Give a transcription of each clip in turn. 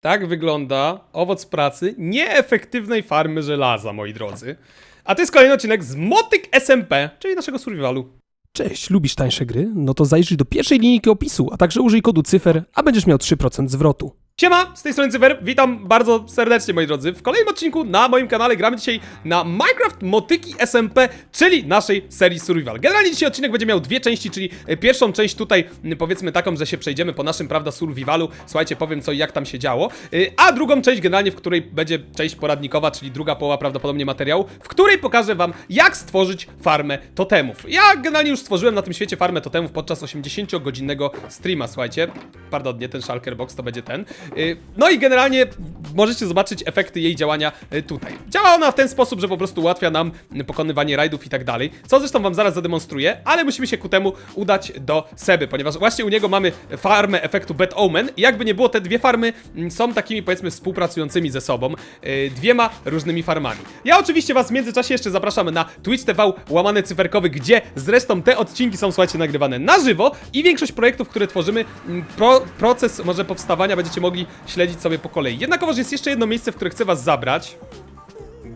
Tak wygląda owoc pracy nieefektywnej farmy żelaza, moi drodzy. A to jest kolejny odcinek z Motyk SMP, czyli naszego survivalu. Cześć, lubisz tańsze gry? No to zajrzyj do pierwszej linijki opisu, a także użyj kodu cyfer, a będziesz miał 3% zwrotu. Siema, z tej strony Cyfer, witam bardzo serdecznie moi drodzy. W kolejnym odcinku na moim kanale gramy dzisiaj na Minecraft Motyki SMP, czyli naszej serii Survival. Generalnie dzisiaj odcinek będzie miał dwie części, czyli e, pierwszą część tutaj powiedzmy taką, że się przejdziemy po naszym, prawda, Survivalu. Słuchajcie, powiem co i jak tam się działo. E, A drugą część generalnie, w której będzie część poradnikowa, czyli druga połowa prawdopodobnie materiału, w której pokażę wam jak stworzyć farmę totemów. Ja generalnie już stworzyłem na tym świecie farmę totemów podczas 80-godzinnego streama, słuchajcie. Pardon, nie ten Shulker Box, to będzie ten. Y, No i generalnie możecie zobaczyć efekty jej działania y, tutaj. Działa ona w ten sposób, że po prostu ułatwia nam pokonywanie rajdów i tak dalej, co zresztą wam zaraz zademonstruję, ale musimy się ku temu udać do Seby, ponieważ właśnie u niego mamy farmę efektu Bad Omen i jakby nie było, te dwie farmy mm, są takimi powiedzmy współpracującymi ze sobą, y, dwiema różnymi farmami. Ja oczywiście was w międzyczasie jeszcze zapraszam na Twitch TV łamane cyferkowy, gdzie zresztą te odcinki są, słuchajcie, nagrywane na żywo i większość projektów, które tworzymy, mm, pro, proces może powstawania będziecie mogli śledzić sobie po kolei. Jednakowoż jest jeszcze jedno miejsce, w które chcę was zabrać.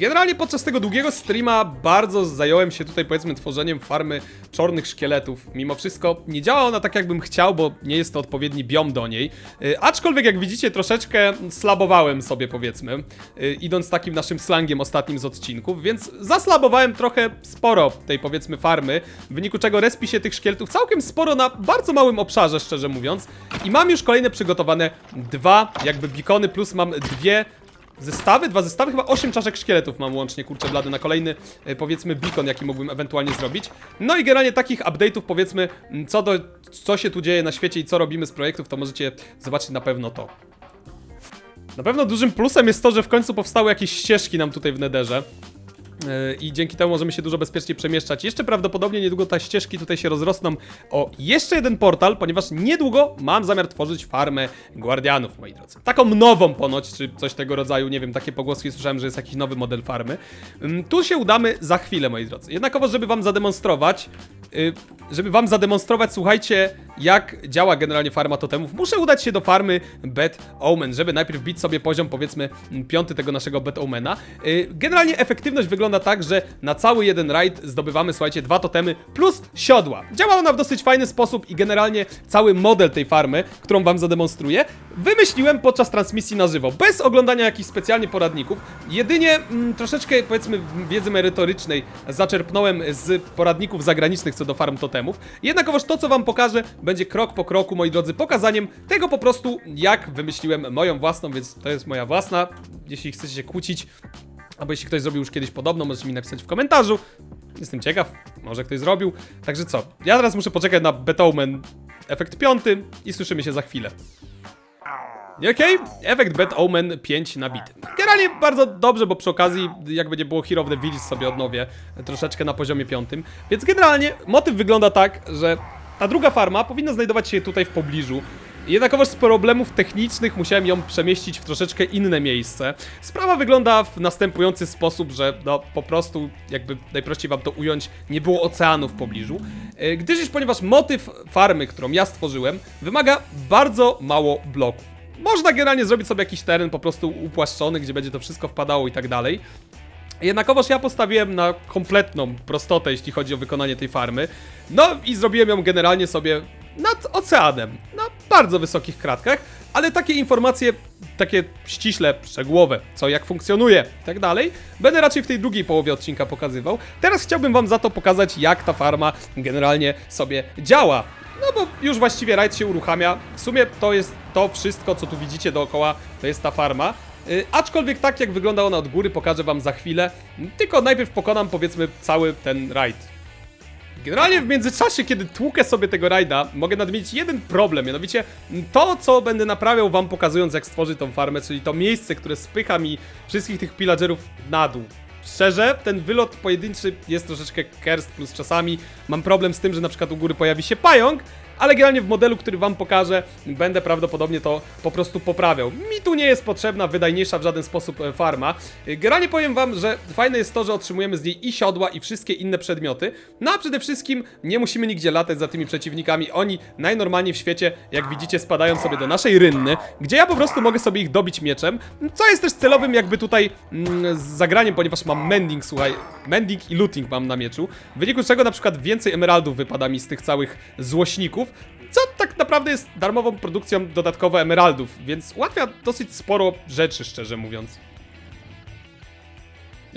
Generalnie podczas tego długiego streama bardzo zająłem się tutaj powiedzmy tworzeniem farmy czarnych szkieletów. Mimo wszystko nie działa ona tak jakbym chciał, bo nie jest to odpowiedni biom do niej. Yy, aczkolwiek jak widzicie troszeczkę slabowałem sobie powiedzmy, yy, idąc takim naszym slangiem ostatnim z odcinków, więc zaslabowałem trochę sporo tej powiedzmy farmy, w wyniku czego respi się tych szkieletów całkiem sporo na bardzo małym obszarze szczerze mówiąc. I mam już kolejne przygotowane dwa jakby bikony plus mam dwie Zestawy? Dwa zestawy? Chyba 8 czaszek szkieletów mam łącznie, kurczę blady, na kolejny, e, powiedzmy, beacon, jaki mógłbym ewentualnie zrobić. No i generalnie takich update'ów, powiedzmy, m, co do, co się tu dzieje na świecie i co robimy z projektów, to możecie zobaczyć na pewno to. Na pewno dużym plusem jest to, że w końcu powstały jakieś ścieżki nam tutaj w nederze. Yy, I dzięki temu możemy się dużo bezpiecznie przemieszczać. Jeszcze prawdopodobnie niedługo te ścieżki tutaj się rozrosną o jeszcze jeden portal, ponieważ niedługo mam zamiar tworzyć farmę guardianów, moi drodzy. Taką nową ponoć, czy coś tego rodzaju, nie wiem, takie pogłoski słyszałem, że jest jakiś nowy model farmy. Ym, Tu się udamy za chwilę, moi drodzy. Jednakowo, żeby wam zademonstrować, yy, żeby wam zademonstrować, słuchajcie, jak działa generalnie farma totemów, muszę udać się do farmy Bad Omen, żeby najpierw bić sobie poziom, powiedzmy, piąty tego naszego Bad Omena. Yy, Generalnie efektywność wygląda tak, że na cały jeden raid zdobywamy, słuchajcie, dwa totemy plus siodła. Działa ona w dosyć fajny sposób i generalnie cały model tej farmy, którą wam zademonstruję, wymyśliłem podczas transmisji na żywo, bez oglądania jakichś specjalnie poradników. Jedynie mm, troszeczkę, powiedzmy, wiedzy merytorycznej zaczerpnąłem z poradników zagranicznych co do farm totemów. Jednakowoż to, co wam pokażę, będzie krok po kroku, moi drodzy, pokazaniem tego po prostu, jak wymyśliłem moją własną, więc to jest moja własna. Jeśli chcecie się kłócić, albo jeśli ktoś zrobił już kiedyś podobną, możecie mi napisać w komentarzu. Jestem ciekaw, może ktoś zrobił. Także co, ja teraz muszę poczekać na Betomen efekt piąty i słyszymy się za chwilę. Okej, efekt Bad Omen 5 nabity. Generalnie bardzo dobrze, bo przy okazji, jak będzie było Hero of the Village sobie odnowię troszeczkę na poziomie piątym. Więc generalnie motyw wygląda tak, że ta druga farma powinna znajdować się tutaj w pobliżu. Jednakowoż z problemów technicznych musiałem ją przemieścić w troszeczkę inne miejsce. Sprawa wygląda w następujący sposób, że no po prostu, jakby najprościej wam to ująć, nie było oceanu w pobliżu. E, Gdyż ponieważ motyw farmy, którą ja stworzyłem, wymaga bardzo mało bloków. Można generalnie zrobić sobie jakiś teren po prostu upłaszczony, gdzie będzie to wszystko wpadało i tak dalej. Jednakowoż ja postawiłem na kompletną prostotę, jeśli chodzi o wykonanie tej farmy. No i zrobiłem ją generalnie sobie nad oceanem, na bardzo wysokich kratkach, ale takie informacje, takie ściśle szczegółowe, co jak funkcjonuje i tak dalej, będę raczej w tej drugiej połowie odcinka pokazywał. Teraz chciałbym wam za to pokazać, jak ta farma generalnie sobie działa. No bo już właściwie rajd się uruchamia. W sumie to jest to wszystko, co tu widzicie dookoła, to jest ta farma. Yy, aczkolwiek tak jak wygląda ona od góry pokażę wam za chwilę. Tylko najpierw pokonam powiedzmy cały ten rajd. Generalnie w międzyczasie, kiedy tłukę sobie tego rajda, mogę nadmienić jeden problem, mianowicie to, co będę naprawiał wam pokazując jak stworzyć tą farmę, czyli to miejsce, które spycha mi wszystkich tych pillagerów na dół. Szczerze, ten wylot pojedynczy jest troszeczkę kerst, plus czasami mam problem z tym, że na przykład u góry pojawi się pająk, ale generalnie w modelu, który wam pokażę, będę prawdopodobnie to po prostu poprawiał. Mi tu nie jest potrzebna wydajniejsza w żaden sposób e, farma. E, Generalnie powiem wam, że fajne jest to, że otrzymujemy z niej i siodła, i wszystkie inne przedmioty. No a przede wszystkim nie musimy nigdzie latać za tymi przeciwnikami. Oni najnormalniej w świecie, jak widzicie, spadają sobie do naszej rynny, gdzie ja po prostu mogę sobie ich dobić mieczem, co jest też celowym jakby tutaj mm, zagraniem, ponieważ mam mending, słuchaj, mending i looting mam na mieczu, w wyniku czego na przykład więcej emeraldów wypada mi z tych całych złośników, co tak naprawdę jest darmową produkcją dodatkowo emeraldów, więc ułatwia dosyć sporo rzeczy, szczerze mówiąc.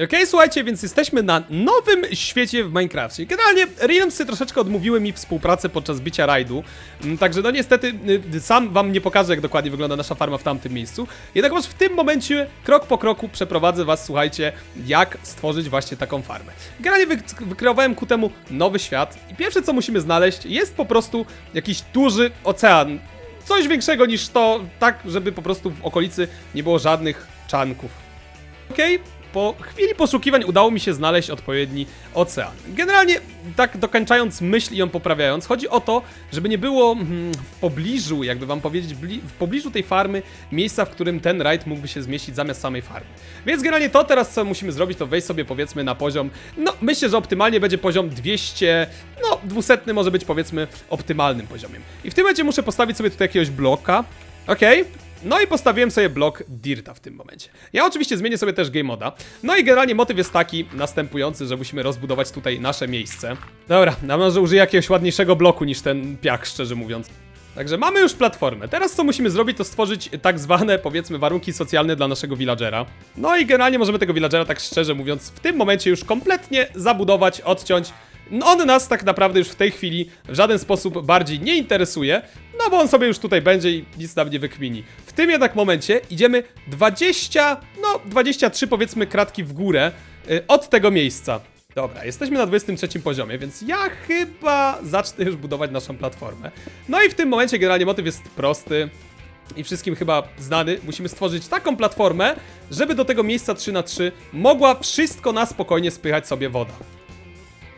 Okej, słuchajcie, więc jesteśmy na nowym świecie w Minecrafcie. Generalnie Realmsy troszeczkę odmówiły mi współpracę podczas bicia rajdu, mm, także no niestety y, sam wam nie pokażę jak dokładnie wygląda nasza farma w tamtym miejscu. Jednakowoż w tym momencie krok po kroku przeprowadzę was, słuchajcie, jak stworzyć właśnie taką farmę. Generalnie wy wykreowałem ku temu nowy świat i pierwsze co musimy znaleźć jest po prostu jakiś duży ocean. Coś większego niż to, tak żeby po prostu w okolicy nie było żadnych czanków. Okej, po chwili poszukiwań udało mi się znaleźć odpowiedni ocean. Generalnie, tak dokończając myśl i ją poprawiając, chodzi o to, żeby nie było mm, w pobliżu, jakby wam powiedzieć, w pobliżu tej farmy miejsca, w którym ten rajd mógłby się zmieścić zamiast samej farmy. Więc generalnie to teraz, co musimy zrobić, to wejść sobie powiedzmy na poziom, no myślę, że optymalnie będzie poziom 200, no 200 może być powiedzmy optymalnym poziomem. I w tym momencie muszę postawić sobie tutaj jakiegoś bloka, okej? No i postawiłem sobie blok Dirta w tym momencie. Ja oczywiście zmienię sobie też game moda. No i generalnie motyw jest taki następujący, że musimy rozbudować tutaj nasze miejsce. Dobra, na może użyję jakiegoś ładniejszego bloku niż ten piach, szczerze mówiąc. Także mamy już platformę. Teraz co musimy zrobić, to stworzyć tak zwane, powiedzmy, warunki socjalne dla naszego villagera. No i generalnie możemy tego villagera, tak szczerze mówiąc, w tym momencie już kompletnie zabudować, odciąć. No on nas tak naprawdę już w tej chwili w żaden sposób bardziej nie interesuje, no bo on sobie już tutaj będzie i nic nam nie wykmini. W tym jednak momencie idziemy 20, no 23 powiedzmy kratki w górę y, od tego miejsca. Dobra, jesteśmy na 23 poziomie, więc ja chyba zacznę już budować naszą platformę. No i w tym momencie generalnie motyw jest prosty i wszystkim chyba znany. Musimy stworzyć taką platformę, żeby do tego miejsca 3 na 3 mogła wszystko na spokojnie spychać sobie woda.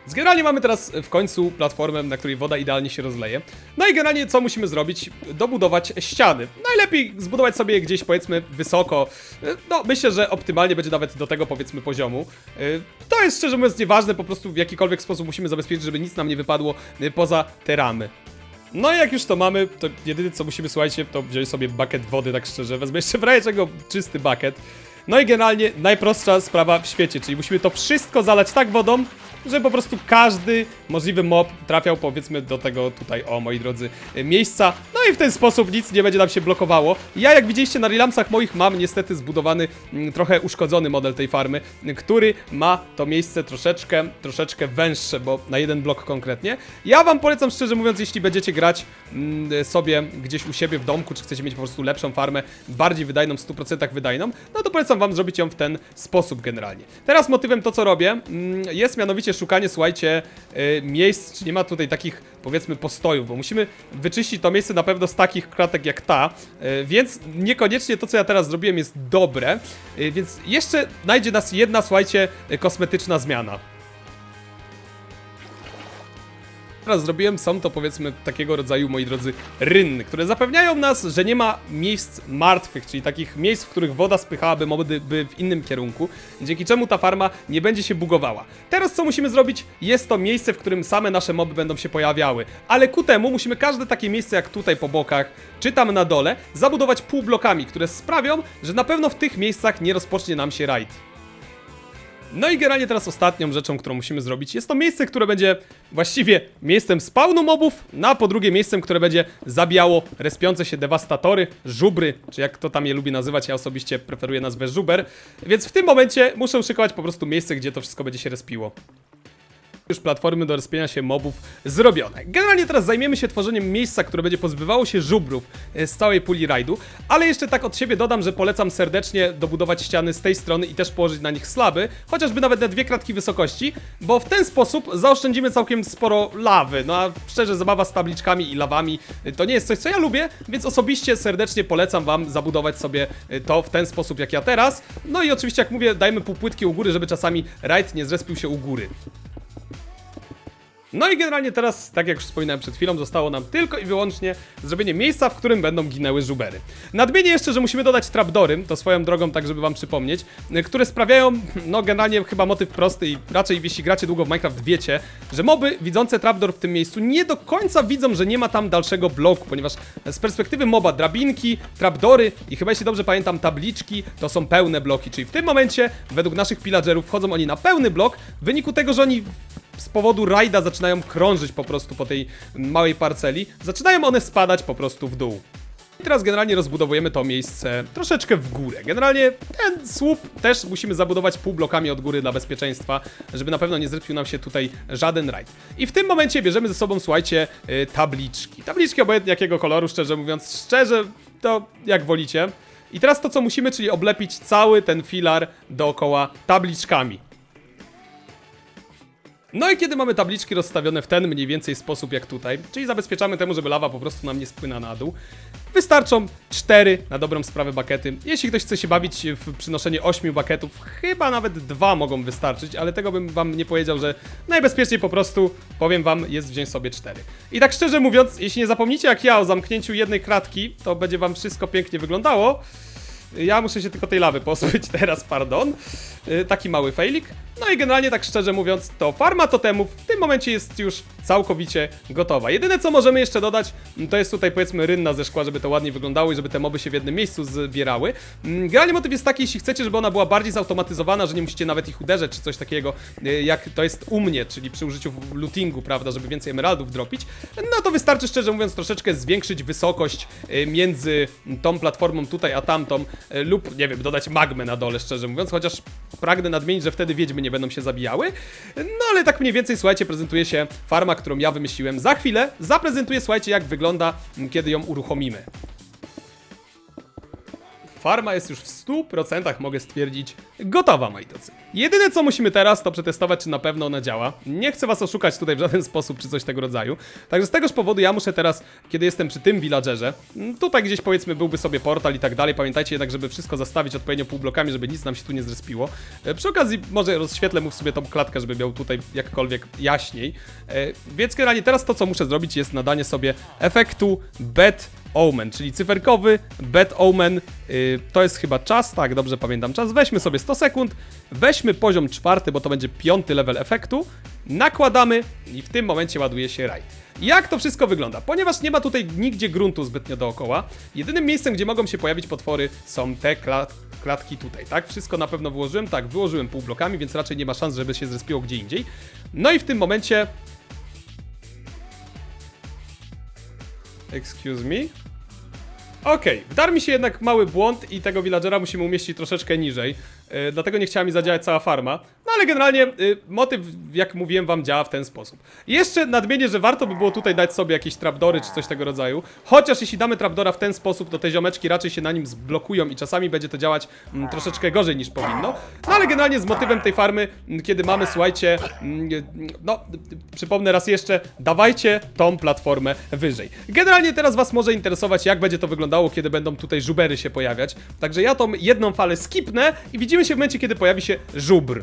Więc Generalnie mamy teraz w końcu platformę, na której woda idealnie się rozleje. No i generalnie co musimy zrobić? Dobudować ściany. Najlepiej zbudować sobie gdzieś powiedzmy wysoko. No myślę, że optymalnie będzie nawet do tego powiedzmy poziomu. To jest szczerze mówiąc nieważne, po prostu w jakikolwiek sposób musimy zabezpieczyć, żeby nic nam nie wypadło yy, poza te ramy. No i jak już to mamy, to jedyne co musimy, słuchajcie, to wziąć sobie bucket wody, tak szczerze. Wezmę jeszcze w razie czego czysty bucket. No i generalnie najprostsza sprawa w świecie, czyli musimy to wszystko zalać tak wodą, żeby po prostu każdy możliwy mob trafiał powiedzmy do tego tutaj, o moi drodzy, y, miejsca. No i w ten sposób nic nie będzie nam się blokowało. Ja jak widzieliście na relamsach moich mam niestety zbudowany mm, trochę uszkodzony model tej farmy, który ma to miejsce troszeczkę, troszeczkę węższe, bo na jeden blok konkretnie. Ja wam polecam szczerze mówiąc, jeśli będziecie grać mm, sobie gdzieś u siebie w domku, czy chcecie mieć po prostu lepszą farmę, bardziej wydajną, w 100% wydajną, no to polecam wam zrobić ją w ten sposób generalnie. Teraz motywem to, co robię, mm, jest mianowicie szukanie, słuchajcie, y, miejsc, czy nie ma tutaj takich, powiedzmy, postojów, bo musimy wyczyścić to miejsce na pewno z takich kratek jak ta, y, więc niekoniecznie to, co ja teraz zrobiłem jest dobre, y, więc jeszcze najdzie nas jedna, słuchajcie, kosmetyczna zmiana. Teraz zrobiłem, są to powiedzmy takiego rodzaju, moi drodzy, rynny, które zapewniają nas, że nie ma miejsc martwych, czyli takich miejsc, w których woda spychałaby mody by w innym kierunku, dzięki czemu ta farma nie będzie się bugowała. Teraz co musimy zrobić? Jest to miejsce, w którym same nasze moby będą się pojawiały, ale ku temu musimy każde takie miejsce jak tutaj po bokach, czy tam na dole, zabudować półblokami, które sprawią, że na pewno w tych miejscach nie rozpocznie nam się raid. No i generalnie teraz ostatnią rzeczą, którą musimy zrobić, jest to miejsce, które będzie właściwie miejscem spawnu mobów, no a po drugie miejscem, które będzie zabijało respiące się dewastatory, żubry, czy jak to tam je lubi nazywać, ja osobiście preferuję nazwę żuber, więc w tym momencie muszę szykować po prostu miejsce, gdzie to wszystko będzie się respiło już platformy do respienia się mobów zrobione. Generalnie teraz zajmiemy się tworzeniem miejsca, które będzie pozbywało się żubrów e, z całej puli rajdu, ale jeszcze tak od siebie dodam, że polecam serdecznie dobudować ściany z tej strony i też położyć na nich slaby, chociażby nawet na dwie kratki wysokości, bo w ten sposób zaoszczędzimy całkiem sporo lawy. No a szczerze, zabawa z tabliczkami i lawami e, to nie jest coś, co ja lubię, więc osobiście serdecznie polecam wam zabudować sobie e, to w ten sposób, jak ja teraz. No i oczywiście, jak mówię, dajmy półpłytki u góry, żeby czasami rajd nie zrespił się u góry. No i generalnie teraz, tak jak już wspominałem przed chwilą, zostało nam tylko i wyłącznie zrobienie miejsca, w którym będą ginęły żubery. Nadmienię jeszcze, że musimy dodać trapdory, to swoją drogą, tak żeby wam przypomnieć, które sprawiają, no generalnie chyba motyw prosty i raczej jeśli gracie długo w Minecraft wiecie, że moby widzące trapdoor w tym miejscu nie do końca widzą, że nie ma tam dalszego bloku, ponieważ z perspektywy moba drabinki, trapdory i chyba jeśli dobrze pamiętam tabliczki, to są pełne bloki, czyli w tym momencie według naszych pillagerów wchodzą oni na pełny blok w wyniku tego, że oni z powodu rajda zaczynają krążyć po prostu po tej małej parceli, zaczynają one spadać po prostu w dół. I teraz generalnie rozbudowujemy to miejsce troszeczkę w górę. Generalnie ten słup też musimy zabudować pół blokami od góry dla bezpieczeństwa, żeby na pewno nie zrespił nam się tutaj żaden rajd. I w tym momencie bierzemy ze sobą, słuchajcie, y, tabliczki. Tabliczki obojętnie jakiego koloru, szczerze mówiąc, szczerze to jak wolicie. I teraz to co musimy, czyli oblepić cały ten filar dookoła tabliczkami. No i kiedy mamy tabliczki rozstawione w ten mniej więcej sposób jak tutaj, czyli zabezpieczamy temu, żeby lawa po prostu nam nie spłyna na dół, wystarczą 4 na dobrą sprawę bakety. Jeśli ktoś chce się bawić w przynoszenie 8 baketów, chyba nawet dwa mogą wystarczyć, ale tego bym wam nie powiedział, że najbezpieczniej po prostu, powiem wam, jest wziąć sobie 4. I tak szczerze mówiąc, jeśli nie zapomnicie jak ja o zamknięciu jednej kratki, to będzie wam wszystko pięknie wyglądało. Ja muszę się tylko tej lawy pozbyć teraz, pardon. Yy, taki mały failik. No i generalnie tak szczerze mówiąc, to farma totemów w tym momencie jest już całkowicie gotowa. Jedyne co możemy jeszcze dodać, mm, to jest tutaj powiedzmy rynna ze szkła, żeby to ładnie wyglądało i żeby te moby się w jednym miejscu zbierały. Mm, Generalnie motyw jest taki, jeśli chcecie, żeby ona była bardziej zautomatyzowana, że nie musicie nawet ich uderzać czy coś takiego, yy, jak to jest u mnie, czyli przy użyciu lootingu, prawda, żeby więcej emeraldów dropić, no to wystarczy szczerze mówiąc troszeczkę zwiększyć wysokość yy, między tą platformą tutaj a tamtą, yy, lub nie wiem, dodać magmę na dole, szczerze mówiąc, chociaż pragnę nadmienić, że wtedy wiedźmy nie będą się zabijały. No ale tak mniej więcej, słuchajcie, prezentuje się farma, którą ja wymyśliłem. Za chwilę zaprezentuję, słuchajcie, jak wygląda, kiedy ją uruchomimy. Farma jest już w 100% mogę stwierdzić gotowa, moi drodzy. Jedyne co musimy teraz to przetestować, czy na pewno ona działa. Nie chcę was oszukać tutaj w żaden sposób, czy coś tego rodzaju. Także z tegoż powodu ja muszę teraz, kiedy jestem przy tym villagerze, m, tutaj gdzieś powiedzmy byłby sobie portal i tak dalej, pamiętajcie jednak, żeby wszystko zastawić odpowiednio półblokami, żeby nic nam się tu nie zrespiło. E, Przy okazji może rozświetlę mu sobie tą klatkę, żeby miał tutaj jakkolwiek jaśniej. E, Więc generalnie teraz to co muszę zrobić jest nadanie sobie efektu bed Omen, czyli cyferkowy Bad Omen. Yy, to jest chyba czas, tak, dobrze pamiętam czas. Weźmy sobie 100 sekund, weźmy poziom czwarty, bo to będzie piąty level efektu. Nakładamy i w tym momencie ładuje się rajd. Jak to wszystko wygląda? Ponieważ nie ma tutaj nigdzie gruntu zbytnio dookoła, jedynym miejscem, gdzie mogą się pojawić potwory są te klat klatki tutaj, tak? Wszystko na pewno wyłożyłem, tak, wyłożyłem półblokami, więc raczej nie ma szans, żeby się zrespiło gdzie indziej. No i w tym momencie... Excuse me? Okej, wdarł mi się jednak mały błąd i tego villagera musimy umieścić troszeczkę niżej. Yy, dlatego nie chciała mi zadziałać cała farma. Ale generalnie yy, motyw, jak mówiłem wam, działa w ten sposób. Jeszcze nadmienię, że warto by było tutaj dać sobie jakieś trapdory czy coś tego rodzaju. Chociaż jeśli damy trapdora w ten sposób, to te ziomeczki raczej się na nim zblokują i czasami będzie to działać mm, troszeczkę gorzej niż powinno. No ale generalnie z motywem tej farmy, mm, kiedy mamy, słuchajcie, mm, no przypomnę raz jeszcze, dawajcie tą platformę wyżej. Generalnie teraz was może interesować, jak będzie to wyglądało, kiedy będą tutaj żubery się pojawiać. Także ja tą jedną falę skipnę i widzimy się w momencie, kiedy pojawi się żubr.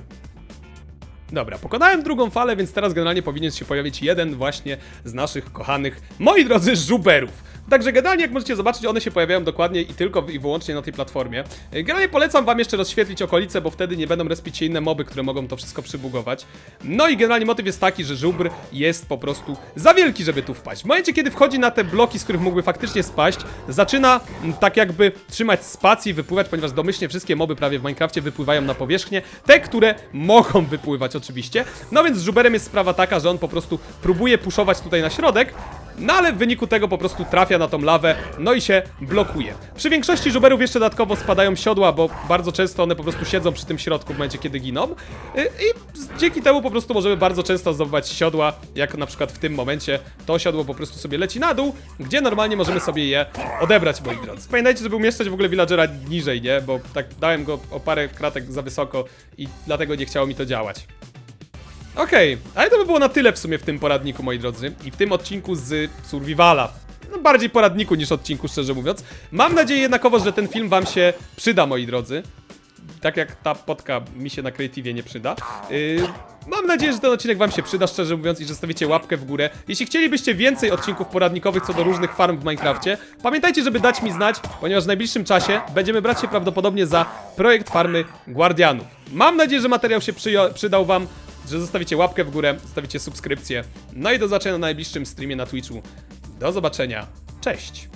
Dobra, pokonałem drugą falę, więc teraz generalnie powinien się pojawić jeden właśnie z naszych kochanych, moi drodzy, żuberów. Także generalnie, jak możecie zobaczyć, one się pojawiają dokładnie i tylko i wyłącznie na tej platformie. E, Generalnie polecam wam jeszcze rozświetlić okolice, bo wtedy nie będą respić się inne moby, które mogą to wszystko przybugować. No i generalnie motyw jest taki, że żubr jest po prostu za wielki, żeby tu wpaść. W momencie, kiedy wchodzi na te bloki, z których mógłby faktycznie spaść, zaczyna mm, tak jakby trzymać spację i wypływać, ponieważ domyślnie wszystkie moby prawie w Minecrafcie wypływają na powierzchnię. Te, które mogą wypływać oczywiście. No więc z żuberem jest sprawa taka, że on po prostu próbuje puszować tutaj na środek, no ale w wyniku tego po prostu trafia na tą lawę, no i się blokuje. Przy większości żuberów jeszcze dodatkowo spadają siodła, bo bardzo często one po prostu siedzą przy tym środku w momencie, kiedy giną. Y, I dzięki temu po prostu możemy bardzo często zdobywać siodła, jak na przykład w tym momencie to siodło po prostu sobie leci na dół, gdzie normalnie możemy sobie je odebrać, moi drodzy. Pamiętajcie, żeby umieszczać w ogóle villagera niżej, nie? Bo tak dałem go o parę kratek za wysoko i dlatego nie chciało mi to działać. Okej, ale to by było na tyle w sumie w tym poradniku, moi drodzy. I w tym odcinku z Survivala. No, bardziej poradniku niż odcinku, szczerze mówiąc. Mam nadzieję jednakowo, że ten film wam się przyda, moi drodzy. tak jak ta potka mi się na Creative nie przyda. Yy, mam nadzieję, że ten odcinek wam się przyda, szczerze mówiąc, i że stawicie łapkę w górę. Jeśli chcielibyście więcej odcinków poradnikowych co do różnych farm w Minecrafcie, pamiętajcie, żeby dać mi znać, ponieważ w najbliższym czasie będziemy brać się prawdopodobnie za projekt farmy Guardianów. Mam nadzieję, że materiał się przydał wam, że zostawicie łapkę w górę, zostawicie subskrypcję. No i do zobaczenia na najbliższym streamie na Twitchu. Do zobaczenia. Cześć!